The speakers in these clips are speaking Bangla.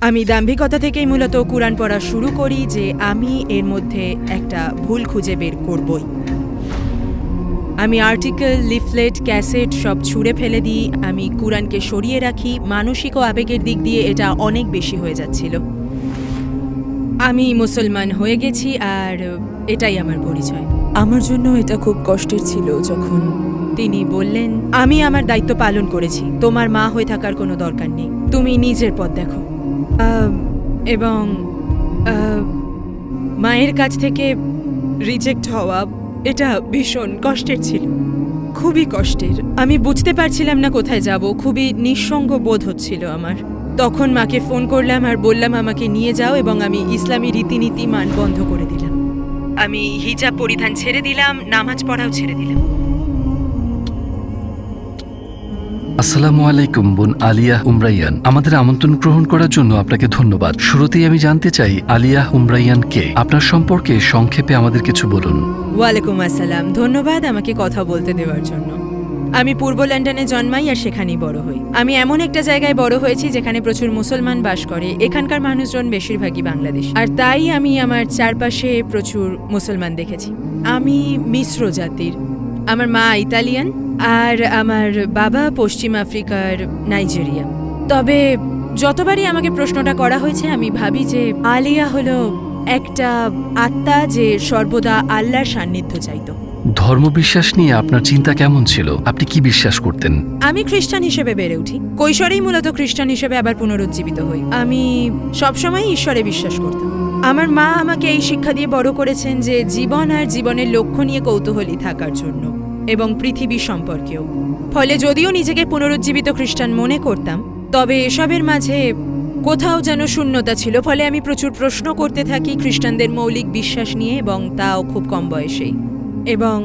আমি দাম্ভিকতা থেকেই মূলত কোরআন পড়া শুরু করি যে আমি এর মধ্যে একটা ভুল খুঁজে বের করবই। আমি আর্টিকেল লিফলেট ক্যাসেট সব ছুঁড়ে ফেলে দিই আমি কোরআনকে সরিয়ে রাখি মানসিক ও আবেগের দিক দিয়ে এটা অনেক বেশি হয়ে যাচ্ছিল। আমি মুসলমান হয়ে গেছি আর এটাই আমার পরিচয়। আমার জন্য এটা খুব কষ্টের ছিল যখন তিনি বললেন আমি আমার দায়িত্ব পালন করেছি তোমার মা হয়ে থাকার কোনো দরকার নেই তুমি নিজের পথ দেখো। এবং মায়ের কাছ থেকে রিজেক্ট হওয়া, এটা ভীষণ কষ্টের ছিল। খুবই কষ্টের। আমি বুঝতে পারছিলাম না কোথায় যাব। খুবই নিঃসঙ্গ বোধ হচ্ছিল আমার। তখন মাকে ফোন করলাম আর বললাম, আমাকে নিয়ে যাও এবং আমি ইসলামী রীতিনীতি মান বন্ধ করে দিলাম। আমি হিজাব পরিধান ছেড়ে দিলাম, নামাজ পড়াও ছেড়ে দিলাম। আসসালামু আলাইকুম বোন আলিয়া উমরাইয়ান। আমাদের আমন্ত্রণ গ্রহণ করার জন্য আপনাকে ধন্যবাদ। শুরুতেই আমি জানতে চাই, আলিয়া উমরাইয়ান কে? আপনার সম্পর্কে সংক্ষেপে আমাদের কিছু বলুন। ওয়ালাইকুম আসসালাম। ধন্যবাদ আমাকে কথা বলতে দেওয়ার জন্য। আমি পূর্ব লন্ডনে জন্মাই আর সেখানেই বড় হই। আমি এমন একটা জায়গায় বড় হয়েছি যেখানে প্রচুর মুসলমান বাস করে। এখানকার মানুষজন বেশিরভাগই বাংলাদেশ। আর তাই আমি আমার চারপাশে প্রচুর মুসলমান দেখেছি। আমি মিশ্র জাতির। আমার মা ইতালিয়ান আর আমার বাবা পশ্চিম আফ্রিকার নাইজেরিয়া। তবে যতবারই আমাকে প্রশ্নটা করা হয়েছে আমি ভাবি যে আলিয়া হলো একটা আত্মা যে সর্বদা আল্লাহর সান্নিধ্য চাইতো। ধর্মবিশ্বাস নিয়ে আপনার চিন্তা কেমন ছিল? আপনি কি বিশ্বাস করতেন? আমি খ্রিস্টান হিসেবে বেড়ে উঠি। কৈশোরেই মূলত খ্রিস্টান হিসেবে আবার পুনরুজ্জীবিত হই। আমি সবসময় ঈশ্বরে বিশ্বাস করতাম। আমার মা আমাকে এই শিক্ষা দিয়ে বড় করেছেন যে জীবন আর জীবনের লক্ষ্য নিয়ে কৌতূহলী থাকার জন্য। এবং পৃথিবী সম্পর্কেও। ফলে যদিও নিজেকে পুনরুজ্জীবিত খ্রিস্টান মনে করতাম, তবে এসবের মাঝে কোথাও যেন শূন্যতা ছিল, ফলে আমি প্রচুর প্রশ্ন করতে থাকি খ্রিস্টানদের মৌলিক বিশ্বাস নিয়ে এবং তাও খুব কম বয়সেই। এবং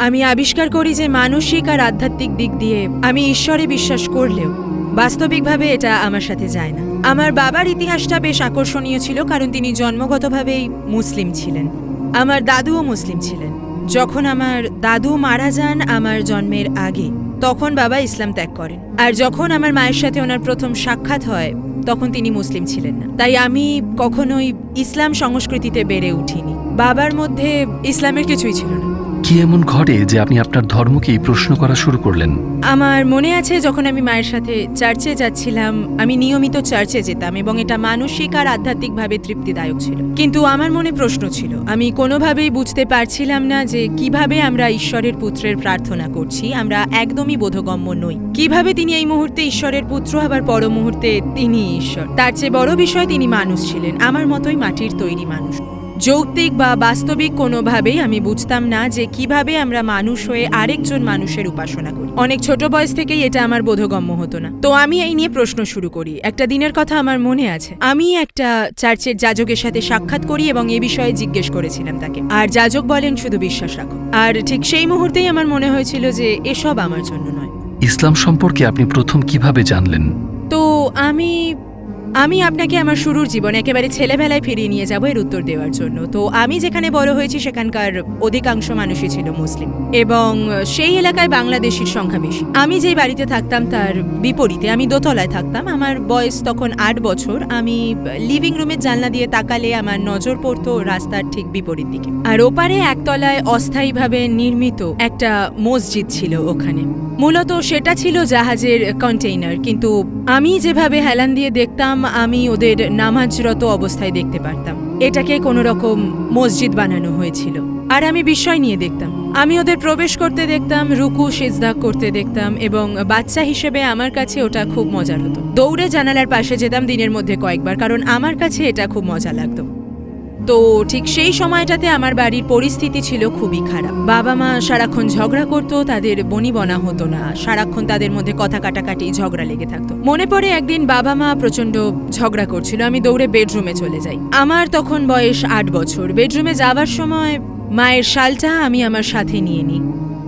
আমি আবিষ্কার করি যে মানসিক আর আধ্যাত্মিক দিক দিয়ে আমি ঈশ্বরে বিশ্বাস করলেও বাস্তবিকভাবে এটা আমার সাথে যায় না। আমার বাবার ইতিহাসটা বেশ আকর্ষণীয় ছিল, কারণ তিনি জন্মগতভাবেই মুসলিম ছিলেন। আমার দাদুও মুসলিম ছিলেন। যখন আমার দাদু মারা যান আমার জন্মের আগে, তখন বাবা ইসলাম ত্যাগ করেন। আর যখন আমার মায়ের সাথে ওনার প্রথম সাক্ষাৎ হয়, তখন তিনি মুসলিম ছিলেন না। তাই আমি কখনোই ইসলাম সংস্কৃতিতে বেড়ে উঠিনি। বাবার মধ্যে ইসলামের কিছুই ছিল না। কি এমন ঘটে যে আপনি আপনার ধর্মকেই প্রশ্ন করা শুরু করলেন? আমার মনে আছে যখন আমি মায়ের সাথে চার্চে যাচ্ছিলাম, আমি নিয়মিত চার্চে যেতাম এবং এটা মানসিক আর আধ্যাত্মিকভাবে তৃপ্তিদায়ক ছিল। কিন্তু আমার মনে প্রশ্ন ছিল, আমি কোনোভাবেই বুঝতে পারছিলাম না যে কীভাবে আমরা ঈশ্বরের পুত্রের প্রার্থনা করছি, আমরা একদমই বোধগম্য নই। কীভাবে তিনি এই মুহূর্তে ঈশ্বরের পুত্র আবার পর মুহূর্তে তিনি ঈশ্বর। তার চেয়ে বড় বিষয় তিনি মানুষ ছিলেন, আমার মতোই মাটির তৈরি মানুষ। যৌক্তিক বা বাস্তবিক কোনোভাবেই আমি বুঝতাম না যে কীভাবে আমরা মানুষ হয়ে আরেকজন মানুষের উপাসনা করি। অনেক ছোট বয়স থেকেই এটা আমার বোধগম্য হতো না। তো আমি এই নিয়ে প্রশ্ন শুরু করি। একটা দিনের কথা আমার মনে আছে। আমি একটা চার্চের যাজকের সাথে সাক্ষাৎ করি এবং এ বিষয়ে জিজ্ঞেস করেছিলাম তাকে। আর যাজক বলেন শুধু বিশ্বাস রাখো। আর ঠিক সেই মুহূর্তেই আমার মনে হয়েছিল যে এসব আমার জন্য নয়। ইসলাম সম্পর্কে আপনি প্রথম কীভাবে জানলেন? তো আমি আমি আপনাকে আমার শুরুর জীবনে একেবারে ছেলেবেলায় ফিরিয়ে নিয়ে যাব এর উত্তর দেওয়ার জন্য। তো আমি যেখানে বড় হয়েছি সেখানকার অধিকাংশ মানুষই ছিল মুসলিম। এবং সেই এলাকায় বাংলাদেশির সংখ্যা বেশি। আমি যেই বাড়িতে থাকতাম তার বিপরীতে আমি দোতলায় থাকতাম। আমার বয়স তখন আট বছর। আমি লিভিং রুমের জানলা দিয়ে তাকালে আমার নজর পড়তো রাস্তার ঠিক বিপরীত দিকে। আর ওপারে একতলায় অস্থায়ীভাবে নির্মিত একটা মসজিদ ছিল ওখানে। মূলত সেটা ছিল জাহাজের কন্টেইনার কিন্তু আমি যেভাবে হেলান দিয়ে দেখতাম আমি ওদের নামাজরত অবস্থায় দেখতে পারতাম। এটাকে কোনো রকম মসজিদ বানানো হয়েছিল। আর আমি বিস্ময় নিয়ে দেখতাম। আমি ওদের প্রবেশ করতে দেখতাম, রুকু, সেজদা করতে দেখতাম এবং বাচ্চা হিসেবে আমার কাছে ওটা খুব মজার হতো। দৌড়ে জানালার পাশে যেতাম দিনের মধ্যে কয়েকবার, কারণ আমার কাছে এটা খুব মজা লাগতো। তো ঠিক সেই সময়টাতে আমার বাড়ির পরিস্থিতি ছিল খুবই খারাপ। বাবা মা সারাক্ষণ ঝগড়া করতো, তাদের বনি বনা হতো না। সারাক্ষণ তাদের মধ্যে কথা কাটাকাটি, ঝগড়া লেগে থাকতো। মনে পড়ে একদিন বাবা মা প্রচণ্ড ঝগড়া করছিল, আমি দৌড়ে বেডরুমে চলে যাই। আমার তখন বয়স আট বছর। বেডরুমে যাওয়ার সময় মায়ের শালটা আমি আমার সাথে নিয়ে নিই।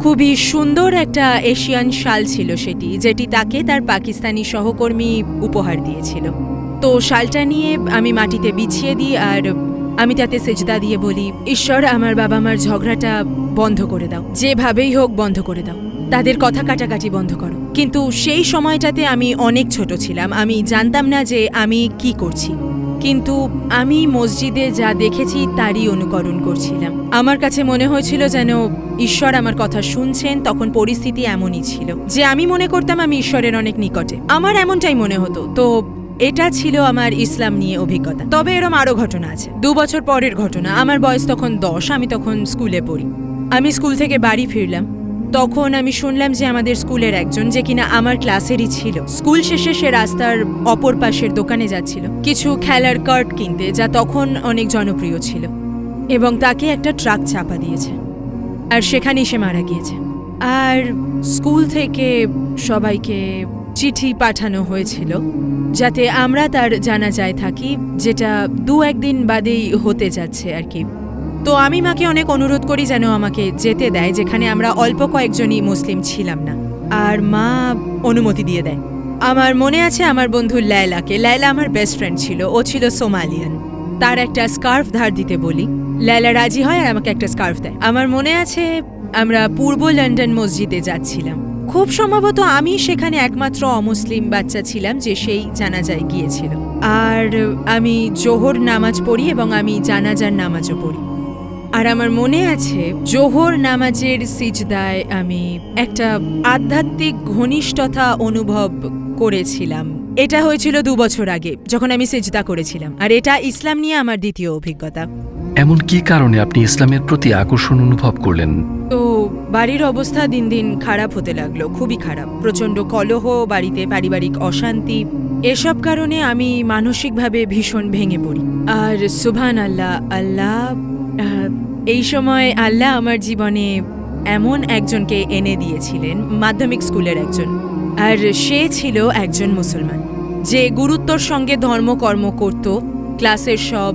খুবই সুন্দর একটা এশিয়ান শাল ছিল সেটি, যেটি তাকে তার পাকিস্তানি সহকর্মী উপহার দিয়েছিল। তো শালটা নিয়ে আমি মাটিতে বিছিয়ে দিই আর আমি তাতে সেজদা দিয়ে বলি, ঈশ্বর, আমার বাবা মার ঝগড়াটা বন্ধ করে দাও। যেভাবেই হোক বন্ধ করে দাও। তাদের কথা কাটাকাটি বন্ধ করো। কিন্তু সেই সময়টাতে আমি অনেক ছোট ছিলাম। আমি জানতাম না যে আমি কি করছি। কিন্তু আমি মসজিদে যা দেখেছি তারই অনুকরণ করছিলাম। আমার কাছে মনে হয়েছিল যেন ঈশ্বর আমার কথা শুনছেন, তখন পরিস্থিতি এমনই ছিল। যে আমি মনে করতাম আমি ঈশ্বরের অনেক নিকটে। আমার এমনটাই মনে হতো। তো এটা ছিল আমার ইসলাম নিয়ে অভিজ্ঞতা। তবে এরম আরও ঘটনা আছে। দু বছর পরের ঘটনা। আমার বয়স তখন দশ, আমি তখন স্কুলে পড়ি। আমি স্কুল থেকে বাড়ি ফিরলাম। তখন আমি শুনলাম যে আমাদের স্কুলের একজন যে কিনা আমার ক্লাসেরই ছিল। স্কুল শেষে সে রাস্তার অপর পাশের দোকানে যাচ্ছিল। কিছু খেলার কার্ড কিনতে, যা তখন অনেক জনপ্রিয় ছিল। এবং তাকে একটা ট্রাক চাপা দিয়েছে। আর সেখানেই সে মারা গিয়েছে। আর স্কুল থেকে সবাইকে চিঠি পাঠানো হয়েছিল, যাতে আমরা তার জানাজায় থাকি, যেটা দু একদিন বাদেই হতে যাচ্ছে আর কি। তো আমি মাকে অনেক অনুরোধ করি যেন আমাকে যেতে দেয়, যেখানে আমরা অল্প কয়েকজনই মুসলিম ছিলাম না। আর মা অনুমতি দিয়ে দেয়। আমার মনে আছে আমার বন্ধু লায়লাকে, লায়লা আমার বেস্ট ফ্রেন্ড ছিল, ও ছিল সোমালিয়ান। তার একটা স্কার্ফ ধার দিতে বলি। লায়লা রাজি হয় আর আমাকে একটা স্কার্ফ দেয়। আমার মনে আছে আমরা পূর্ব লন্ডন মসজিদে যাচ্ছিলাম। খুব সম্ভবত আমি সেখানে একমাত্র অমুসলিম বাচ্চা ছিলাম যে সেই জানাজায় গিয়েছিল। আর আমি জোহর নামাজ পড়ি এবং আমি জানাজার নামাজও পড়ি। আর আমার মনে আছে জোহর নামাজের সিজদায় আমি একটা আধ্যাত্মিক ঘনিষ্ঠতা অনুভব করেছিলাম। এটা হয়েছিল দু বছর আগে যখন আমি সিজদা করেছিলাম। আর এটা ইসলাম নিয়ে আমার দ্বিতীয় অভিজ্ঞতা। এমন কি কারণে আপনি ইসলামের প্রতি আকর্ষণ অনুভব করলেন? তো বাড়ির অবস্থা দিন দিন খারাপ হতে লাগল, খুবই খারাপ। প্রচণ্ড কলহ, বাড়িতে পারিবারিক অশান্তি। এসব কারণে আমি মানসিকভাবে ভীষণ ভেঙে পড়ি। আর সুভান আল্লাহ আল্লাহ এই সময় আল্লাহ আমার জীবনে এমন একজনকে এনে দিয়েছিলেন, মাধ্যমিক স্কুলের একজন। আর সে ছিল একজন মুসলমান। যে গুরুত্বর সঙ্গে ধর্মকর্ম করত, ক্লাসের সব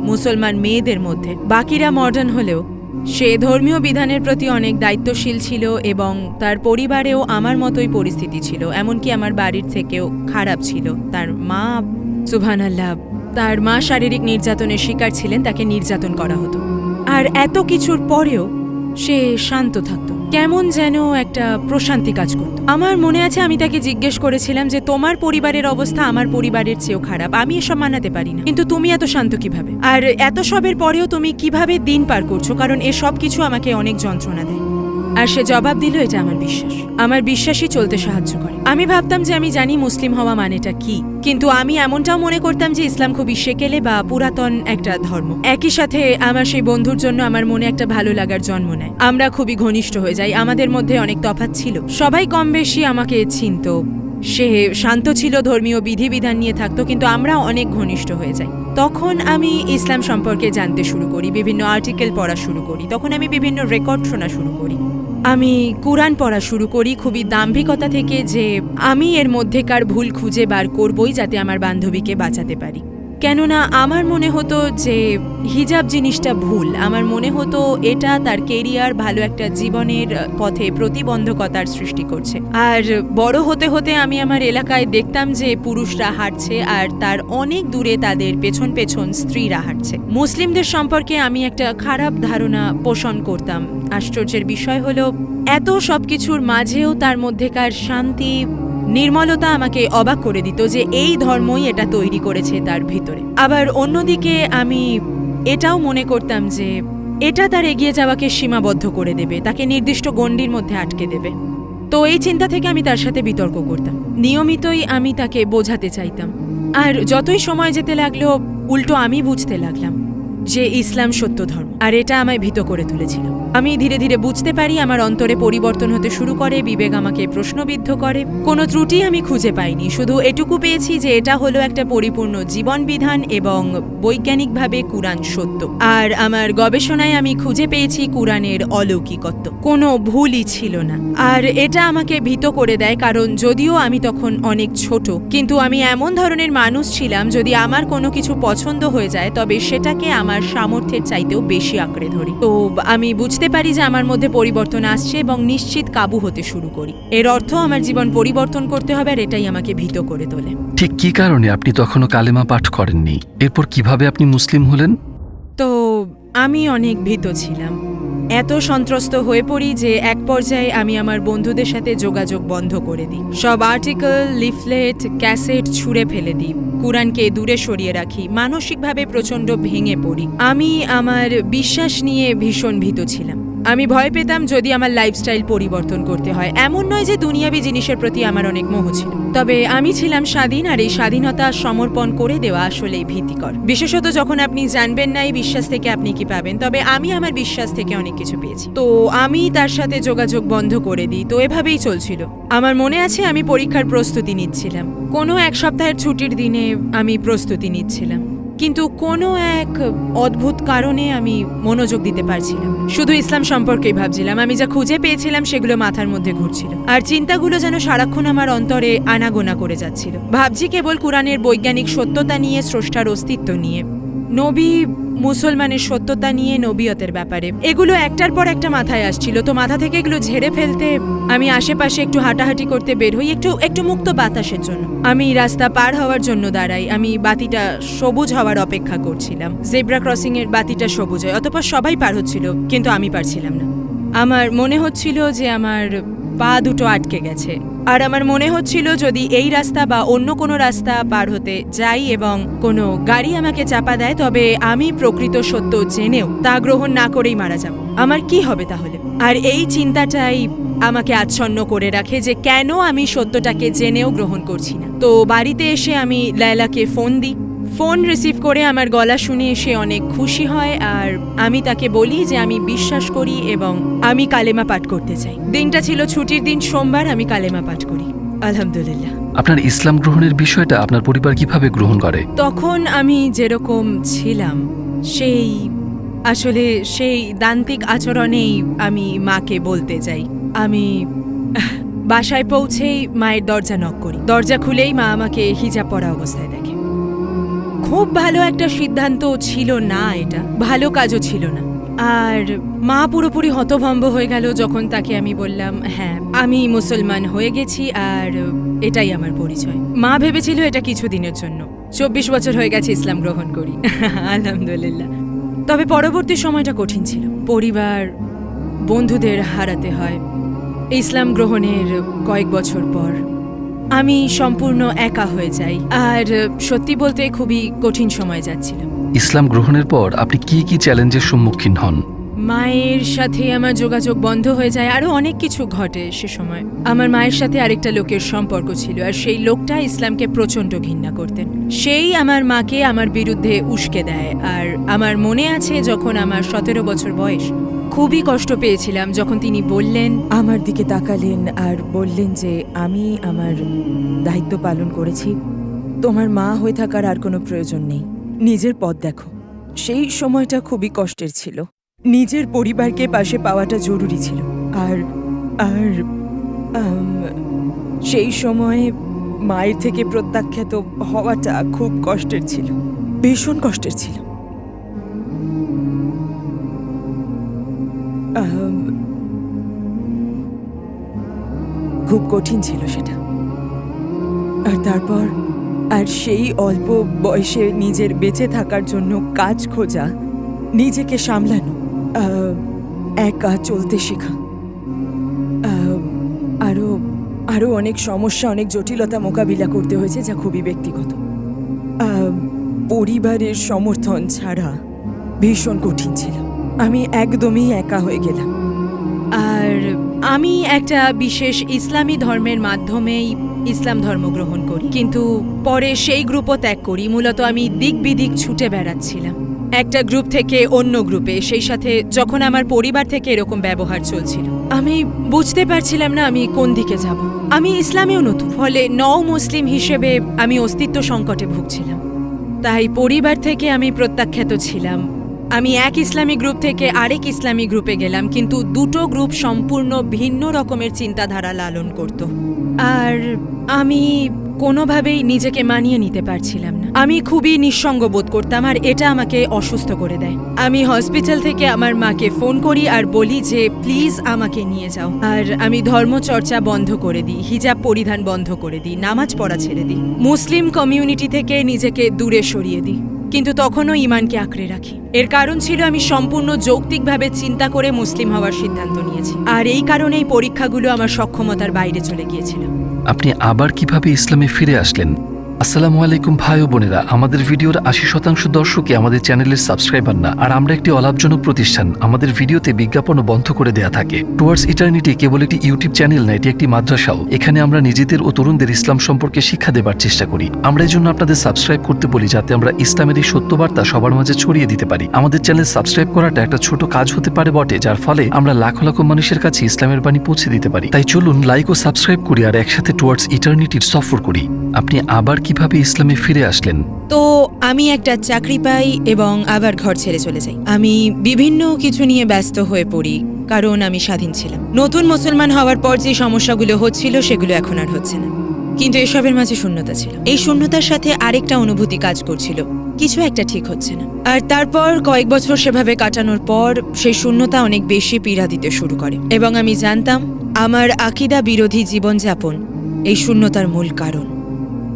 মুসলমান মেয়েদের মধ্যে। বাকিরা মডার্ন হলেও সে ধর্মীয় বিধানের প্রতি অনেক দায়িত্বশীল ছিল এবং তার পরিবারেও আমার মতোই পরিস্থিতি ছিল, এমনকি আমার বাড়ির থেকেও খারাপ ছিল। তার মা সুভান আল্লাহ তার মা শারীরিক নির্যাতনের শিকার ছিলেন, তাকে নির্যাতন করা হতো। আর এত কিছুর পরেও সে শান্ত থাকতো। কেমন যেন একটা প্রশান্তি কাজ করত। আমার মনে আছে আমি তাকে জিজ্ঞেস করেছিলাম যে, তোমার পরিবারের অবস্থা আমার পরিবারের চেয়েও খারাপ। আমি এসব মানাতে পারি না। কিন্তু তুমি এত শান্ত কীভাবে? আর এত সবের পরেও তুমি কীভাবে দিন পার করছ? কারণ এসব কিছু আমাকে অনেক যন্ত্রণা দেয়। আর সে জবাব দিল, এটা আমার বিশ্বাস। আমার বিশ্বাসই চলতে সাহায্য করে। আমি ভাবতাম যে, আমি জানি মুসলিম হওয়া মানেটা কি। কিন্তু আমি এমনটাও মনে করতাম যে, ইসলাম খুবই সেকেলে বা পুরাতন একটা ধর্ম। একই সাথে আমার সেই বন্ধুর জন্য আমার মনে একটা ভালো লাগার জন্ম নেয়। আমরা খুবই ঘনিষ্ঠ হয়ে যাই আমাদের মধ্যে অনেক তফাৎ ছিল। সবাই কম বেশি আমাকে চিনত। সে শান্ত ছিল, ধর্মীয় বিধিবিধান নিয়ে থাকতো, কিন্তু আমরা অনেক ঘনিষ্ঠ হয়ে যাই। তখন আমি ইসলাম সম্পর্কে জানতে শুরু করি, বিভিন্ন আর্টিকেল পড়া শুরু করি, তখন আমি বিভিন্ন রেকর্ড শোনা শুরু করি। আমি কোরআন পড়া শুরু করি খুবই দাম্ভিকতা থেকে যে আমি এর মধ্যেকার ভুল খুঁজে বার করবই যাতে আমার বান্ধবীকে বাঁচাতে পারি। কেননা আমার মনে হতো যে হিজাব জিনিসটা ভুল। আমার মনে হতো এটা তার কেরিয়ার ভালো একটা জীবনের পথে প্রতিবন্ধকতার সৃষ্টি করছে। আর বড় হতে হতে আমি আমার এলাকায় দেখতাম যে পুরুষরা হাঁটছে আর তার অনেক দূরে তাদের পেছন পেছন স্ত্রীরা হাঁটছে। মুসলিমদের সম্পর্কে আমি একটা খারাপ ধারণা পোষণ করতাম। আশ্চর্যের বিষয় হলো, এত সবকিছুর মাঝেও তার মধ্যেকার শান্তি নির্মলতা আমাকে অবাক করে দিত যে এই ধর্মই এটা তৈরি করেছে তার ভিতরে। আবার অন্যদিকে আমি এটাও মনে করতাম যে এটা তার এগিয়ে যাওয়াকে সীমাবদ্ধ করে দেবে, তাকে নির্দিষ্ট গণ্ডির মধ্যে আটকে দেবে। তো এই চিন্তা থেকে আমি তার সাথে বিতর্ক করতাম। নিয়মিতই আমি তাকে বোঝাতে চাইতাম। আর যতই সময় যেতে লাগল, উল্টো আমি বুঝতে লাগলাম যে ইসলাম সত্য ধর্ম, আর এটা আমায় ভীত করে তুলেছিল। আমি ধীরে ধীরে বুঝতে পারি আমার অন্তরে পরিবর্তন হতে শুরু করে, বিবেক আমাকে প্রশ্নবিদ্ধ করে। কোনো ত্রুটি আমি খুঁজে পাইনি, শুধু এটুকু পেয়েছি যে এটা হলো একটা পরিপূর্ণ জীবন বিধান এবং বৈজ্ঞানিকভাবে কুরআন সত্য। আর আমার গবেষণায় আমি খুঁজে পেয়েছি কুরআনের অলৌকিকত্ব। কোনো ভুলই ছিল না। আর এটা আমাকে ভীত করে দেয়, কারণ যদিও আমি তখন অনেক ছোট, কিন্তু আমি এমন ধরনের মানুষ ছিলাম, যদি আমার কোনো কিছু পছন্দ হয়ে যায়, তবে সেটাকে আমার সামর্থ্যের চাইতেও বেশি আঁকড়ে ধরি। তো আমি বুঝতে পারি যে আমার মধ্যে পরিবর্তন আসছে এবং নিশ্চিত কাবু হতে শুরু করি। এর অর্থ আমার জীবন পরিবর্তন করতে হবে আর এটাই আমাকে ভীত করে তোলে। ঠিক কি কারণে আপনি তখনও কালেমা পাঠ করেননি? এরপর কীভাবে আপনি মুসলিম হলেন? তো আমি অনেক ভীত ছিলাম। এত সন্ত্রস্ত হয়ে পড়ি যে এক পর্যায়ে আমি আমার বন্ধুদের সাথে যোগাযোগ বন্ধ করে দিই। সব আর্টিকেল, লিফলেট, ক্যাসেট ছুঁড়ে ফেলে দিই। কোরআনকে দূরে সরিয়ে রাখি। মানসিকভাবে প্রচণ্ড ভেঙে পড়ি। আমি আমার বিশ্বাস নিয়ে ভীষণ ভীত ছিলাম। আমি ভয় পেতাম যদি আমার লাইফস্টাইল পরিবর্তন করতে হয়। এমন নয় যে দুনিয়াবি জিনিসের প্রতি আমার অনেক মোহ ছিল। তবে আমি ছিলাম স্বাধীন আর এই স্বাধীনতা সমর্পণ করে দেওয়া আসলেই ভীতিকর। বিশেষত যখন আপনি জানবেন না এই বিশ্বাস থেকে আপনি কি পাবেন, তবে আমি আমার বিশ্বাস থেকে অনেক কিছু পেয়েছি। তো আমি তার সাথে যোগাযোগ বন্ধ করে দিই। তো এভাবেই চলছিল। আমার মনে আছে আমি পরীক্ষার প্রস্তুতি নিচ্ছিলাম। কোনো এক সপ্তাহের ছুটির দিনে আমি প্রস্তুতি নিচ্ছিলাম। কিন্তু কোনো এক অদ্ভুত কারণে আমি মনোযোগ দিতে পারছিলাম শুধু ইসলাম সম্পর্কেই ভাবছিলাম। আমি যা খুঁজে পেয়েছিলাম সেগুলো মাথার মধ্যে ঘুরছিল। আর চিন্তাগুলো যেন সারাক্ষণ আমার অন্তরে আনাগোনা করে যাচ্ছিল। ভাবছি কেবল কোরআনের বৈজ্ঞানিক সত্যতা নিয়ে স্রষ্টার অস্তিত্ব নিয়ে। নবী মুসলমানের সত্যতা নিয়ে নবীয়তের ব্যাপারে। এগুলো একটার পর একটা মাথায় আসছিল। তো মাথা থেকে এগুলো ঝেড়ে ফেলতে আমি আশেপাশে একটু হাঁটাহাঁটি করতে বের হই একটু একটু মুক্ত বাতাসের জন্য। আমি রাস্তা পার হওয়ার জন্য দাঁড়াই। আমি বাতিটা সবুজ হওয়ার অপেক্ষা করছিলাম। জেব্রা ক্রসিং এর বাতিটা সবুজ হয়, অতপর সবাই পার হচ্ছিল, কিন্তু আমি পারছিলাম না। আমার মনে হচ্ছিল যে আমার পা দুটো আটকে গেছে। আর আমার মনে হচ্ছিল যদি এই রাস্তা বা অন্য কোনো রাস্তা পার হতে যাই এবং কোনো গাড়ি আমাকে চাপা দেয়, তবে আমি প্রকৃত সত্য জেনেও তা গ্রহণ না করেই মারা যাব। আমার কি হবে তাহলে? আর এই চিন্তাটাই আমাকে আচ্ছন্ন করে রাখে যে কেন আমি সত্যটাকে জেনেও গ্রহণ করছি না। তো বাড়িতে এসে আমি লায়লাকে ফোন দিই। ফোন রিসিভ করে আমার গলা শুনে সে অনেক খুশি হয় আর আমি তাকে বলি যে আমি বিশ্বাস করি এবং আমি কালেমা পাঠ করতে চাই। দিনটা ছিল ছুটির দিন সোমবার আমি কালেমা পাঠ করি। আলহামদুলিল্লাহ। আপনার ইসলাম গ্রহণের বিষয়টা আপনার পরিবার কীভাবে গ্রহণ করে? তখন আমি যেরকম ছিলাম সেই আসলে সেই দান্তিক আচরণেই আমি মাকে বলতে যাই আমি বাসায় পৌঁছেই মায়ের দরজা নক করি। দরজা খুলেই মা আমাকে হিজাব পরা অবস্থায় দেখে খুব ভালো একটা সিদ্ধান্ত ছিল না এটা। ভালো কাজও ছিল না। আর মা পুরোপুরি হতভম্ব হয়ে গেল যখন তাকে আমি বললাম হ্যাঁ আমি মুসলমান হয়ে গেছি আর এটাই আমার পরিচয়। মা ভেবেছিল এটা কিছু দিনের জন্য। চব্বিশ বছর হয়ে গেছে ইসলাম গ্রহণ করি। আলহামদুলিল্লাহ। তবে পরবর্তী সময়টা কঠিন ছিল। পরিবার, বন্ধুদের হারাতে হয়। ইসলাম গ্রহণের কয়েক বছর পর আমি সম্পূর্ণ একা হয়ে যাই। আর সত্যি বলতে খুবই কঠিন সময় যাচ্ছিল। ইসলাম গ্রহণের পর আপনি কি কি চ্যালেঞ্জের সম্মুখীন হন? মায়ের সাথে আমার যোগাযোগ বন্ধ হয়ে যায় আরও অনেক কিছু ঘটে সে সময়। আমার মায়ের সাথে আরেকটা লোকের সম্পর্ক ছিল আর সেই লোকটা ইসলামকে প্রচণ্ড ঘৃণা করতেন। সেই আমার মাকে আমার বিরুদ্ধে উস্কে দেয় আর আমার মনে আছে যখন আমার সতেরো বছর বয়স খুবই কষ্ট পেয়েছিলাম যখন তিনি বললেন, আমার দিকে তাকালেন আর বললেন যে, আমি আমার দায়িত্ব পালন করেছি। তোমার মা হয়ে থাকার আর কোনো প্রয়োজন নেই। নিজের পথ দেখো। সেই সময়টা খুবই কষ্টের ছিল। নিজের পরিবারকে পাশে পাওয়াটা জরুরি ছিল। আর আর সেই সময়ে মায়ের থেকে প্রত্যাখ্যাত হওয়াটা খুব কষ্টের ছিল। ভীষণ কষ্টের ছিল। খুব কঠিন ছিল সেটা। আর তারপর, আর সেই অল্প বয়সে নিজের বেঁচে থাকার জন্য কাজ খোঁজা, নিজেকে সামলানো একা চলতে শেখা। আরও আরও অনেক সমস্যা, অনেক জটিলতা মোকাবিলা করতে হয়েছে, যা খুবই ব্যক্তিগত। পরিবারের সমর্থন ছাড়া ভীষণ কঠিন ছিল। আমি একদমই একা হয়ে গেলাম। আর আমি একটা বিশেষ ইসলামী ধর্মের মাধ্যমেই ইসলাম ধর্ম গ্রহণ করি। কিন্তু পরে সেই গ্রুপও ত্যাগ করি। মূলত আমি দিক বিদিক ছুটে বেড়াচ্ছিলাম। একটা গ্রুপ থেকে অন্য গ্রুপে, সেই সাথে যখন আমার পরিবার থেকে এরকম ব্যবহার চলছিল। আমি বুঝতে পারছিলাম না আমি কোন দিকে যাব। আমি ইসলামেও নতুন। ফলে নও মুসলিম হিসেবে আমি অস্তিত্ব সংকটে ভুগছিলাম। তাই পরিবার থেকে আমি প্রত্যাখ্যাত ছিলাম। আমি এক ইসলামী গ্রুপ থেকে আরেক ইসলামী গ্রুপে গেলাম, কিন্তু দুটো গ্রুপ সম্পূর্ণ ভিন্ন রকমের চিন্তাধারা লালন করত। আর আমি কোনোভাবেই নিজেকে মানিয়ে নিতে পারছিলাম না। আমি খুবই নিঃসঙ্গ বোধ করতাম, আর এটা আমাকে অসুস্থ করে দেয়। আমি হসপিটাল থেকে আমার মাকে ফোন করি আর বলি যে, প্লিজ আমাকে নিয়ে যাও। আর আমি ধর্মচর্চা বন্ধ করে দিই, হিজাব পরিধান বন্ধ করে দিই, নামাজ পড়া ছেড়ে দিই। মুসলিম কমিউনিটি থেকে নিজেকে দূরে সরিয়ে দিই। কিন্তু তখনও ইমানকে আঁকড়ে রাখি। এর কারণ ছিল আমি সম্পূর্ণ যৌক্তিকভাবে চিন্তা করে মুসলিম হওয়ার সিদ্ধান্ত নিয়েছি। আর এই কারণেই পরীক্ষাগুলো আমার সক্ষমতার বাইরে চলে গিয়েছিল। আপনি আবার কীভাবে ইসলামে ফিরে আসলেন? আসসালামু আলাইকুম ভাই ও বোনেরা। আমাদের ভিডিওর আশি শতাংশ দর্শকই আমাদের চ্যানেলের সাবস্ক্রাইবার না। আর আমরা একটি অলাভজনক প্রতিষ্ঠান। আমাদের ভিডিওতে বিজ্ঞাপনও বন্ধ করে দেয়া থাকে। টুয়ার্ডস ইটার্নিটি কেবল একটি ইউটিউব চ্যানেল না, এটি একটি মাদ্রাসাও। এখানে আমরা নিজেদের ও তরুণদের ইসলাম সম্পর্কে শিক্ষা দেবার চেষ্টা করি। আমরা এই জন্য আপনাদের সাবস্ক্রাইব করতে বলি, যাতে আমরা ইসলামের এই সত্য বার্তা সবার মাঝে ছড়িয়ে দিতে পারি। আমাদের চ্যানেল সাবস্ক্রাইব করাটা একটা ছোট কাজ হতে পারে বটে, যার ফলে আমরা লাখ লাখ মানুষের কাছে ইসলামের বাণী পৌঁছে দিতে পারি। তাই চলুন লাইক ও সাবস্ক্রাইব করি আর একসাথে টুয়ার্ডস ইটার্নিটির সফর করি। আপনি আবার কীভাবে ইসলামে ফিরে আসলেন? তো আমি একটা চাকরি পাই এবং আবার ঘর ছেড়ে চলে যাই। আমি বিভিন্ন কিছু নিয়ে ব্যস্ত হয়ে পড়ি, কারণ আমি স্বাধীন ছিলাম। নতুন মুসলমান হওয়ার পর যে সমস্যাগুলো হচ্ছিল সেগুলো এখন আর হচ্ছে না। কিন্তু এসবের মাঝে শূন্যতা ছিল। এই শূন্যতার সাথে আরেকটা অনুভূতি কাজ করছিল। কিছু একটা ঠিক হচ্ছে না। আর তারপর কয়েক বছর সেভাবে কাটানোর পর সেই শূন্যতা অনেক বেশি পীড়া দিতে শুরু করে। এবং আমি জানতাম, আমার আকিদা বিরোধী জীবনযাপন এই শূন্যতার মূল কারণ।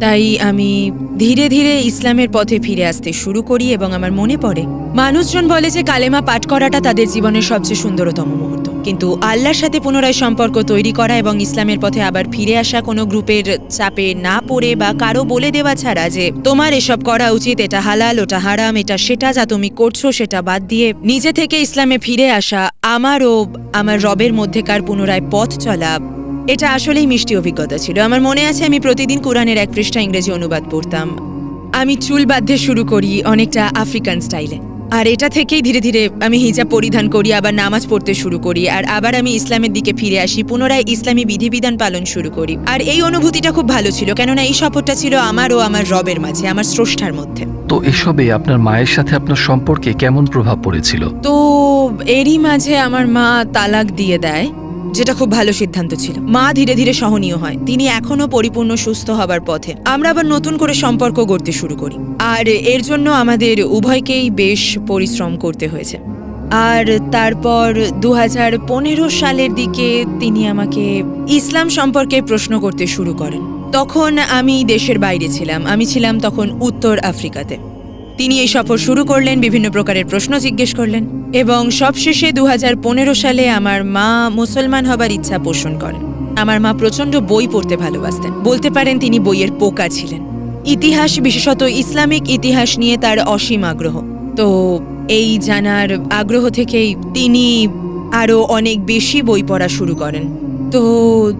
তাই আমি ধীরে ধীরে ইসলামের পথে ফিরে আসতে শুরু করি এবং আমার মনে পড়ে, মানুষজন বলে যে কালেমা পাঠ করাটা তাদের জীবনের সবচেয়ে সুন্দরতম মুহূর্ত। কিন্তু আল্লাহর সাথে পুনরায় সম্পর্ক তৈরি করা এবং ইসলামের পথে আবার ফিরে আসা কোনো গ্রুপের চাপে না পড়ে বা কারও বলে দেওয়া ছাড়া যে তোমার এসব করা উচিত, এটা হালাল, ওটা হারাম, এটা সেটা যা তুমি করছ সেটা বাদ দিয়ে নিজে থেকে ইসলামে ফিরে আসা আমার ও আমার রবের মধ্যেকার পুনরায় পথ চলা এটা আসলেই মিষ্টি অভিজ্ঞতা ছিল। আমার মনে আছে আমি প্রতিদিন কোরআনের এক পৃষ্ঠা ইংরেজি অনুবাদ পড়তাম। আমি চুল বাঁধতে শুরু করি অনেকটা আফ্রিকান স্টাইলে। আর এটা থেকেই ধীরে ধীরে আমি হিজাব পরিধান করি আবার নামাজ পড়তে শুরু করি আর আবার আমি ইসলামের দিকে ফিরে আসি পুনরায় ইসলামী বিধিবিধান পালন শুরু করি। আর এই অনুভূতিটা খুব ভালো ছিল কেননা এই শপথটা ছিল আমার ও আমার রবের মাঝে আমার স্রষ্টার মধ্যে। তো এসবে আপনার মায়ের সাথে আপনার সম্পর্কে কেমন প্রভাব পড়েছিল? তো এরই মাঝে আমার মা তালাক দিয়ে দেয়। যেটা খুব ভালো সিদ্ধান্ত ছিল। মা ধীরে ধীরে সহনীয় হয়। তিনি এখনও পরিপূর্ণ সুস্থ হবার পথে। আমরা আবার নতুন করে সম্পর্ক গড়তে শুরু করি। আর এর জন্য আমাদের উভয়কেই বেশ পরিশ্রম করতে হয়েছে। আর তারপর দু হাজার পনেরো সালের দিকে তিনি আমাকে ইসলাম সম্পর্কে প্রশ্ন করতে শুরু করেন। তখন আমি দেশের বাইরে ছিলাম। আমি ছিলাম তখন উত্তর আফ্রিকাতে। তিনি এই সফর শুরু করলেন, বিভিন্ন প্রকারের প্রশ্ন জিজ্ঞেস করলেন এবং সবশেষে দু হাজার পনেরো সালে আমার মা মুসলমান হবার ইচ্ছা পোষণ করেন। আমার মা প্রচণ্ড বই পড়তে ভালোবাসতেন। বলতে পারেন তিনি বইয়ের পোকা ছিলেন। ইতিহাস, বিশেষত ইসলামিক ইতিহাস নিয়ে তার অসীম আগ্রহ। তো এই জানার আগ্রহ থেকেই তিনি আরও অনেক বেশি বই পড়া শুরু করেন। তো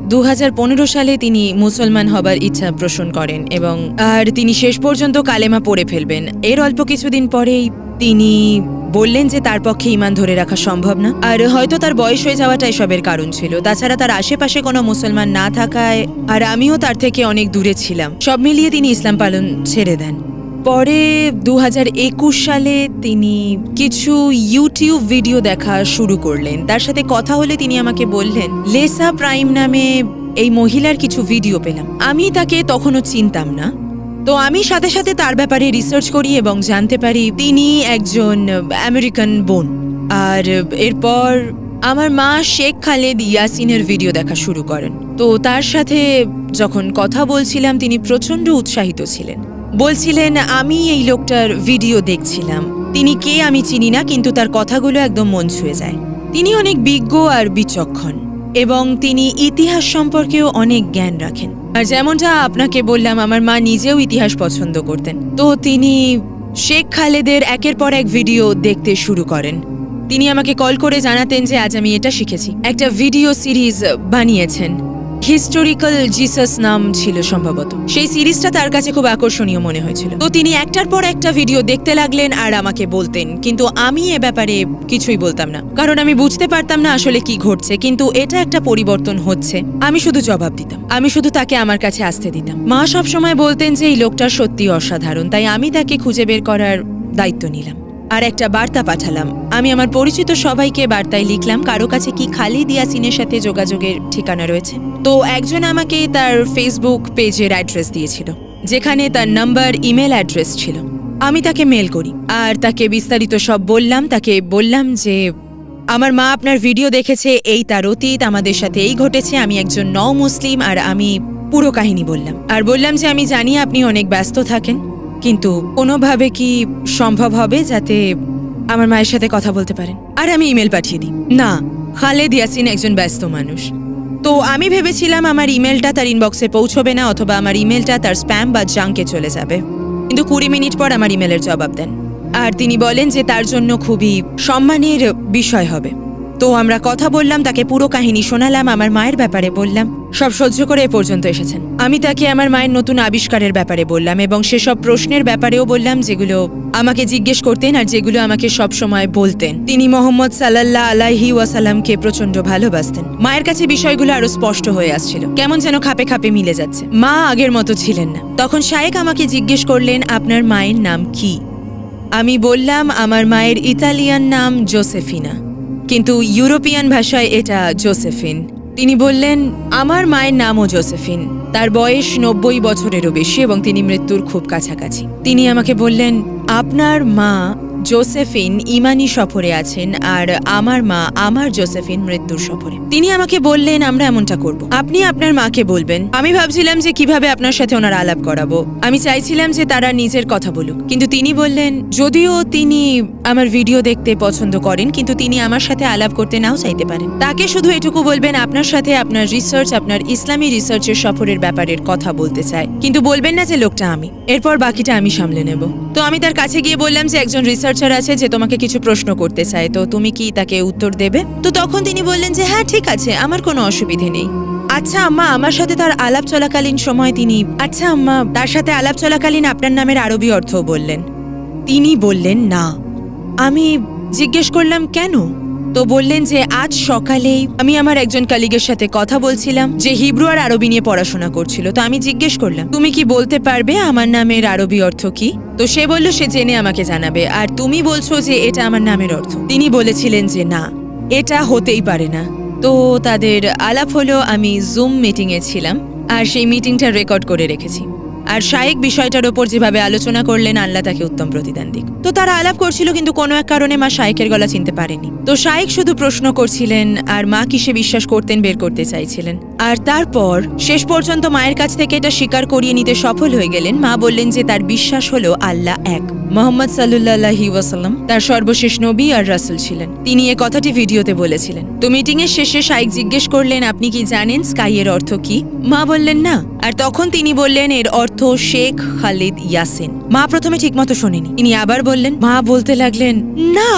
দু হাজার পনেরো সালে তিনি মুসলমান হবার ইচ্ছা পোষণ করেন এবং আর তিনি শেষ পর্যন্ত কালেমা পড়ে ফেলবেন। এর অল্প কিছুদিন পরেই তিনি বললেন যে তার পক্ষে ইমান ধরে রাখা সম্ভব না। আর হয়তো তার বয়স হয়ে যাওয়াটা এসবের কারণ ছিল। তাছাড়া তার আশেপাশে কোনো মুসলমান না থাকায় আর আমিও তার থেকে অনেক দূরে ছিলাম। সব মিলিয়ে তিনি ইসলাম পালন ছেড়ে দেন। পরে দু হাজার একুশ সালে তিনি কিছু ইউটিউব ভিডিও দেখা শুরু করলেন। তার সাথে কথা হলে তিনি আমাকে বললেন, লেসা প্রাইম নামে এই মহিলার কিছু ভিডিও পেলাম। আমি তাকে তখনও চিনতাম না। তো আমি সাথে সাথে তার ব্যাপারে রিসার্চ করি এবং জানতে পারি তিনি একজন আমেরিকান বোন। আর এরপর আমার মা শেখ খালেদ ইয়াসিনের ভিডিও দেখা শুরু করেন। তো তার সাথে যখন কথা বলছিলাম, তিনি প্রচণ্ড উৎসাহিত ছিলেন। বলছিলেন, আমি এই লোকটার ভিডিও দেখছিলাম। তিনি কে আমি চিনি না, কিন্তু তার কথাগুলো একদম মন ছুঁয়ে যায়। তিনি অনেক বিজ্ঞ আর বিচক্ষণ এবং তিনি ইতিহাস সম্পর্কেও অনেক জ্ঞান রাখেন। আর যেমনটা আপনাকে বললাম, আমার মা নিজেও ইতিহাস পছন্দ করতেন। তো তিনি শেখ খালেদের একের পর এক ভিডিও দেখতে শুরু করেন। তিনি আমাকে কল করে জানাতেন যে, আজ আমি এটা শিখেছি। একটা ভিডিও সিরিজ বানিয়েছেন। হিস্টোরিক্যাল জিসাস নাম ছিল সম্ভবত। সেই সিরিজটা তার কাছে খুব আকর্ষণীয় মনে হয়েছিল। তো তিনি একটার পর একটা ভিডিও দেখতে লাগলেন আর আমাকে বলতেন, কিন্তু আমি এ ব্যাপারে কিছুই বলতাম না। কারণ আমি বুঝতে পারতাম না আসলে কি ঘটছে, কিন্তু এটা একটা পরিবর্তন হচ্ছে। আমি শুধু জবাব দিতাম। আমি শুধু তাকে আমার কাছে আসতে দিতাম। মা সব সময় বলতেন যে, এই লোকটা সত্যি অসাধারণ, তাই আমি তাকে খুঁজে বের করার দায়িত্ব নিলাম। আর একটা বার্তা পাঠালাম। আমি আমার পরিচিত সবাইকে বার্তায় লিখলাম, কারও কাছে কি খালিদ ইয়াসিনের সাথে যোগাযোগের ঠিকানা রয়েছে? তো একজন আমাকে তার ফেসবুক পেজের অ্যাড্রেস দিয়েছিল, যেখানে তার নাম্বার ইমেল অ্যাড্রেস ছিল। আমি তাকে মেল করি, আর তাকে বিস্তারিত সব বললাম, তাকে বললাম যে, আমার মা আপনার ভিডিও দেখেছে, এই তার অতীত, আমাদের সাথে এই ঘটেছে, আমি একজন নও মুসলিম আর আমি পুরো কাহিনী বললাম। আর বললাম যে, আমি জানি আপনি অনেক ব্যস্ত থাকেন কিন্তু কোনোভাবে কি সম্ভব হবে যাতে আমার মায়ের সাথে কথা বলতে পারেন? আর আমি ইমেল পাঠিয়ে দিই। না, খালেদ ইয়াসিন একজন ব্যস্ত মানুষ। তো আমি ভেবেছিলাম আমার ইমেলটা তার ইনবক্সে পৌঁছবে না অথবা আমার ইমেলটা তার স্প্যাম বা জাঙ্কে চলে যাবে। কিন্তু কুড়ি মিনিট পর আমার ইমেলের জবাব দেন। আর তিনি বলেন যে তার জন্য খুবই সম্মানের বিষয় হবে। তো আমরা কথা বললাম, তাকে পুরো কাহিনী শোনালাম, আমার মায়ের ব্যাপারে বললাম। সব সহ্য করে এ পর্যন্ত এসেছেন। আমি তাকে আমার মায়ের নতুন আবিষ্কারের ব্যাপারে বললাম এবং সেসব প্রশ্নের ব্যাপারেও বললাম যেগুলো আমাকে জিজ্ঞেস করতেন আর যেগুলো আমাকে সব সময় বলতেন। তিনি মোহাম্মদ সাল্লাল্লাহ আলাহি ওয়াসাল্লামকে প্রচণ্ড ভালোবাসতেন। মায়ের কাছে বিষয়গুলো আরও স্পষ্ট হয়ে আসছিল। কেমন যেন খাপে খাপে মিলে যাচ্ছে। মা আগের মতো ছিলেন না। তখন শায়েক আমাকে জিজ্ঞেস করলেন, আপনার মায়ের নাম কি? আমি বললাম, আমার মায়ের ইতালিয়ান নাম জোসেফিনা। কিন্তু ইউরোপিয়ান ভাষায় এটা জোসেফিন। তিনি বললেন, আমার মায়ের নামও জোসেফিন। তার বয়স নব্বই বছরেরও বেশি এবং তিনি মৃত্যুর খুব কাছাকাছি। তিনি আমাকে বললেন, আপনার মা জোসেফিন ইমানি সফরে আছেন আর আমার মা আমার জোসেফিন মৃত্যুর সফরে। তিনি আমাকে বললেন, আমরা এমনটা করব। আপনি আপনার মাকে বলবেন, আমি ভাবছিলাম যে কীভাবে আপনার সাথে ওনার আলাপ করাবো। আমি চাইছিলাম যে তারা নিজের কথা বলুক। কিন্তু তিনি বললেন, যদিও তিনি আমার ভিডিও দেখতে পছন্দ করেন, কিন্তু তিনি আমার সাথে আলাপ করতে নাও চাইতে পারেন। তাকে শুধু এটুকু বলবেন, আপনার সাথে আপনার রিসার্চ আপনার ইসলামী রিসার্চের সফরের ব্যাপারের কথা বলতে চায় কিন্তু বলবেন না যে লোকটা আমি। এরপর বাকিটা আমি সামলে নেব। তো আমি তার কাছে গিয়ে বললাম যে একজন রিসার্চার আছে যে তোমাকে কিছু প্রশ্ন করতে চায়। তো তুমি কি তাকে উত্তর দেবে? তো তখন তিনি বললেন যে হ্যাঁ ঠিক আছে, আমার কোনো অসুবিধে নেই। আচ্ছা আম্মা, আমার সাথে তার আলাপ চলাকালীন সময় তিনি আচ্ছা আম্মা, তার সাথে আলাপ চলাকালীন আপনার নামের আরবি অর্থ বললেন। তিনি বললেন, না। আমি জিজ্ঞেস করলাম, কেন? তো বললেন যে, আজ সকালেই আমি আমার একজন কালিগের সাথে কথা বলছিলাম, যে হিব্রু আর আরবি নিয়ে পড়াশোনা করছিল। তো আমি জিজ্ঞেস করলাম, তুমি কি বলতে পারবে আমার নামের আরবি অর্থ কি? তো সে বলল, সে জেনে আমাকে জানাবে। আর তুমি বলছো যে এটা আমার নামের অর্থ। তিনি বলেছিলেন যে, না, এটা হতেই পারে না। তো তাদের আলাপ হলো, আমি জুম মিটিংয়ে ছিলাম, আর সেই মিটিংটা রেকর্ড করে রেখেছি। আর শায়েক বিষয়টার ওপর যেভাবে আলোচনা করলেন, আল্লাহ তাকে উত্তম প্রতিদান দিক। তো তারা আলাপ করছিল, কিন্তু কোনো এক কারণে মা শায়েকের গলা চিনতে পারেনি। তো শায়েক শুধু প্রশ্ন করছিলেন, আর মা কিসে বিশ্বাস করতেন, বের করতে চাইছিলেন? আর তারপর শেষ পর্যন্ত মায়ের কাছ থেকে এটা স্বীকার করিয়ে নিতে সফল হয়ে গেলেন, মা বললেন যে তার বিশ্বাস হলো আল্লাহ এক। মোহাম্মদ সাল্লাহি ওয়াসাল্লাম, তার সর্বশেষ নবী আর রাসুল ছিলেন। তিনি এ কথাটি ভিডিওতে বলেছিলেন। তো মিটিং এর শেষে শাইক জিজ্ঞেস করলেন, আপনি কি জানেন স্কাই এর অর্থ কি? মা বললেন, না। আর তখন তিনি বললেন, এর অর্থ শেখ খালিদ ইয়াসিন। মা প্রথমে ঠিকমতো শোনেনি। তিনি আবার বললেন মা বলতে লাগলেন না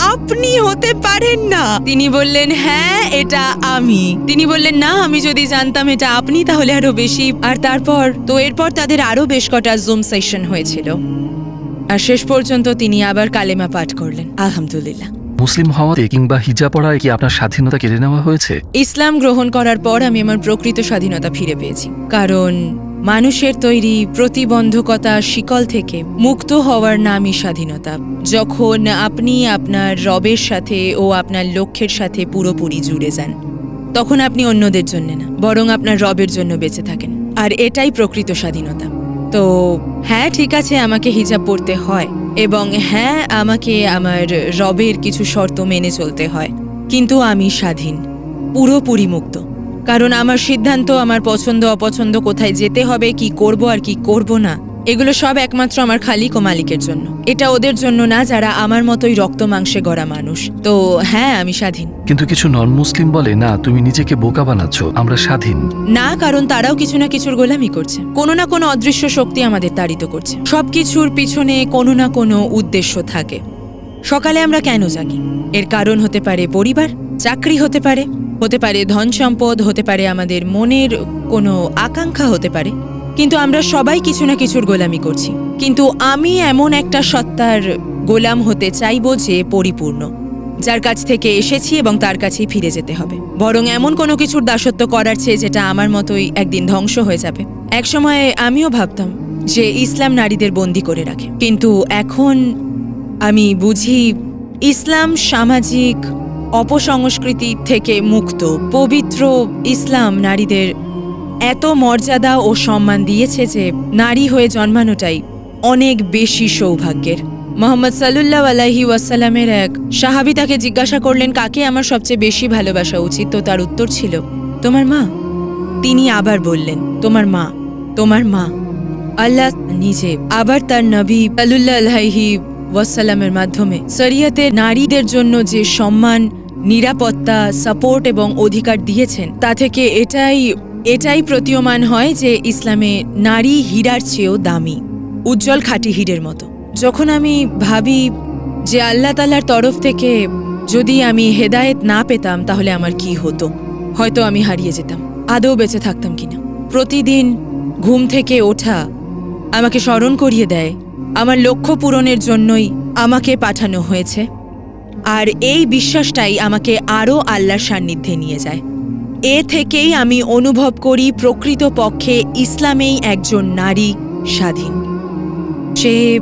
আপনি হতে পারেন না। তিনি বললেন হ্যাঁ এটা আমি। তিনি বললেন না আমি যদি জানতাম এটা আপনি তাহলে আরও বেশি। আর তারপর তো এরপর তাদের আরও বেশ কটা জুম সেশন হয়েছিল। আর শেষ পর্যন্ত তিনি আবার কালেমা পাঠ করলেন। আলহামদুলিল্লাহ। মুসলিম হওয়াতে কিংবা হিজা পড়ায় কি আপনার স্বাধীনতা কেড়ে নেওয়া হয়েছে? ইসলাম গ্রহণ করার পর আমি আমার প্রকৃত স্বাধীনতা ফিরে পেয়েছি। কারণ মানুষের তৈরি প্রতিবন্ধকতা শিকল থেকে মুক্ত হওয়ার নামই স্বাধীনতা। যখন আপনি আপনার রবের সাথে ও আপনার লক্ষ্যের সাথে পুরোপুরি জুড়ে যান, তখন আপনি অন্যদের জন্য না, বরং আপনার রবের জন্য বেঁচে থাকেন। আর এটাই প্রকৃত স্বাধীনতা। তো হ্যাঁ ঠিক আছে, আমাকে হিজাব পড়তে হয় এবং হ্যাঁ আমাকে আমার রবের কিছু শর্ত মেনে চলতে হয়, কিন্তু আমি স্বাধীন, পুরোপুরি মুক্ত। কারণ আমার সিদ্ধান্ত আমার পছন্দ অপছন্দ কোথায় যেতে হবে কি করব আর কি করব না এগুলো সব একমাত্র আমার খালিক ও মালিকের জন্য। এটা ওদের জন্য না যারা আমার মতোই রক্ত মাংসে গড়া মানুষ। তো হ্যাঁ আমি স্বাধীন। কিন্তু কিছু নন মুসলিম বলে না তুমি নিজেকে বোকা বানাচ্ছ আমরা স্বাধীন। না কারণ তারাও কিছু না কিছুর গোলামি করছে। কোনো না কোনো অদৃশ্য শক্তি আমাদের তাড়িত করছে। সবকিছুর পিছনে কোনো না কোনো উদ্দেশ্য থাকে। সকালে আমরা কেন জাগি? এর কারণ হতে পারে পরিবার চাকরি হতে পারে হতে পারে ধন সম্পদ, হতে পারে আমাদের মনের কোনো আকাঙ্ক্ষা হতে পারে। কিন্তু আমরা সবাই কিছু না কিছুর গোলামি করছি। কিন্তু আমি এমন একটা সত্তার গোলাম হতে চাইব যে পরিপূর্ণ, যার কাছ থেকে এসেছি এবং তার কাছেই ফিরে যেতে হবে। বরং এমন কোনো কিছুর দাসত্ব করার চেয়ে যেটা আমার মতোই একদিন ধ্বংস হয়ে যাবে। এক একসময় আমিও ভাবতাম যে ইসলাম নারীদের বন্দি করে রাখে। কিন্তু এখন আমি বুঝি ইসলাম সামাজিক অপসংস্কৃতি থেকে মুক্ত। পবিত্র ইসলাম নারীদের এত মর্যাদা ও সম্মান দিয়েছে যে নারী হয়ে জন্মানোটাই অনেক বেশি সৌভাগ্যের। মোহাম্মদ সাল্লুল্লাহ আলাহি ওয়াসাল্লামের এক সাহাবি তাকে জিজ্ঞাসা করলেন, কাকে আমার সবচেয়ে বেশি ভালোবাসা উচিত? তো তার উত্তর ছিল, তোমার মা। তিনি আবার বললেন, তোমার মা তোমার মা। আল্লাহ নিজে আবার তার নবী আলুল্লাহি ওয়াসাল্লামের মাধ্যমে শরিয়তে নারীদের জন্য যে সম্মান নিরাপত্তা সাপোর্ট এবং অধিকার দিয়েছেন। তা থেকে এটাই এটাই প্রতীয়মান হয় যে ইসলামে নারী হীরার চেয়েও দামি, উজ্জ্বল খাঁটি হীরের মতো। যখন আমি ভাবি যে আল্লাহ তাল্লার তরফ থেকে যদি আমি হেদায়েত না পেতাম, তাহলে আমার কি হতো? হয়তো আমি হারিয়ে যেতাম, আদৌ বেঁচে থাকতাম কিনা? প্রতিদিন ঘুম থেকে ওঠা আমাকে স্মরণ করিয়ে দেয়, আমার লক্ষ্য পূরণের জন্যই আমাকে পাঠানো হয়েছে। আর এই বিশ্বাসটাই আমাকে আরও আল্লাহর সান্নিধ্যে নিয়ে যায়। এ থেকেই আমি অনুভব করি প্রকৃত পক্ষে ইসলামেই একজন নারী স্বাধীন। সে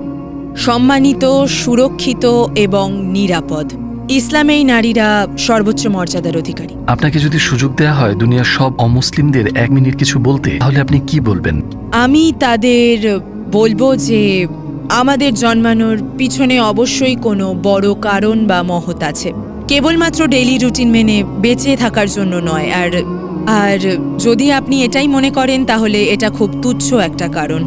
সম্মানিত সুরক্ষিত এবং নিরাপদ। ইসলামেই নারীরা সর্বোচ্চ মর্যাদার অধিকারী। আপনাকে যদি সুযোগ দেওয়া হয় দুনিয়ার সব অমুসলিমদের এক মিনিট কিছু বলতে তাহলে আপনি কি বলবেন? আমি তাদের বলব যে আমাদের জন্মানোর পিছনে অবশ্যই কোনো বড় কারণ বা মহৎ আছে। কেবলমাত্র ডেইলি রুটিন মেনে বেঁচে থাকার জন্য নয়, আর আর যদি আপনি এটাই মনে করেন, তাহলে এটা খুব তুচ্ছ একটা কারণ।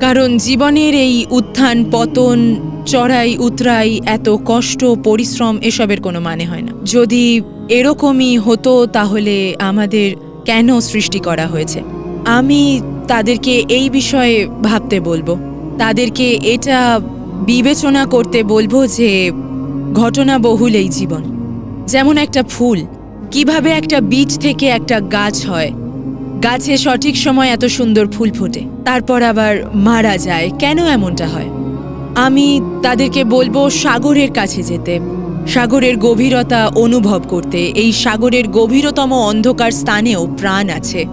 কারণ জীবনের এই উত্থান, পতন, চড়াই, উতরাই, এত কষ্ট, পরিশ্রম, এসবের কোনো মানে হয় না। যদি এরকমই হতো, তাহলে আমাদের কেন সৃষ্টি করা হয়েছে? আমি তাদেরকে এই বিষয়ে ভাবতে বলব। তাদেরকে এটা বিবেচনা করতে বলব যে ঘটনা বহুল এই জীবন। যেমন একটা ফুল, কীভাবে একটা বীজ থেকে একটা গাছ হয়। গাছে সঠিক সময় এত সুন্দর ফুল ফোটে, তারপর আবার মারা যায়, কেন এমনটা হয়? আমি তাদেরকে বলব সাগরের কাছে যেতে, সাগরের গভীরতা অনুভব করতে। এই সাগরের গভীরতম অন্ধকার স্থানেও প্রাণ আছে।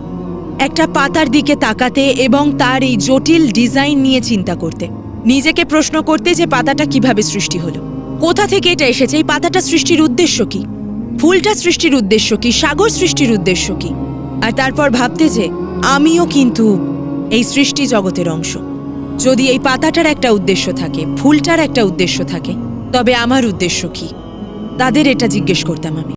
একটা পাতার দিকে তাকাতে এবং তার এই জটিল ডিজাইন নিয়ে চিন্তা করতে। নিজেকে প্রশ্ন করতে যে পাতাটা কীভাবে সৃষ্টি হলো। কোথা থেকে এটা এসেছে? এই পাতাটা সৃষ্টির উদ্দেশ্য কি? ফুলটা সৃষ্টির উদ্দেশ্য কি? সাগর সৃষ্টির উদ্দেশ্য কি? আর তারপর ভাবতে যে, আমিও কিন্তু এই সৃষ্টি জগতের অংশ। যদি এই পাতাটার একটা উদ্দেশ্য থাকে, ফুলটার একটা উদ্দেশ্য থাকে, তবে আমার উদ্দেশ্য কি? তাদের এটা জিজ্ঞেস করতাম আমি।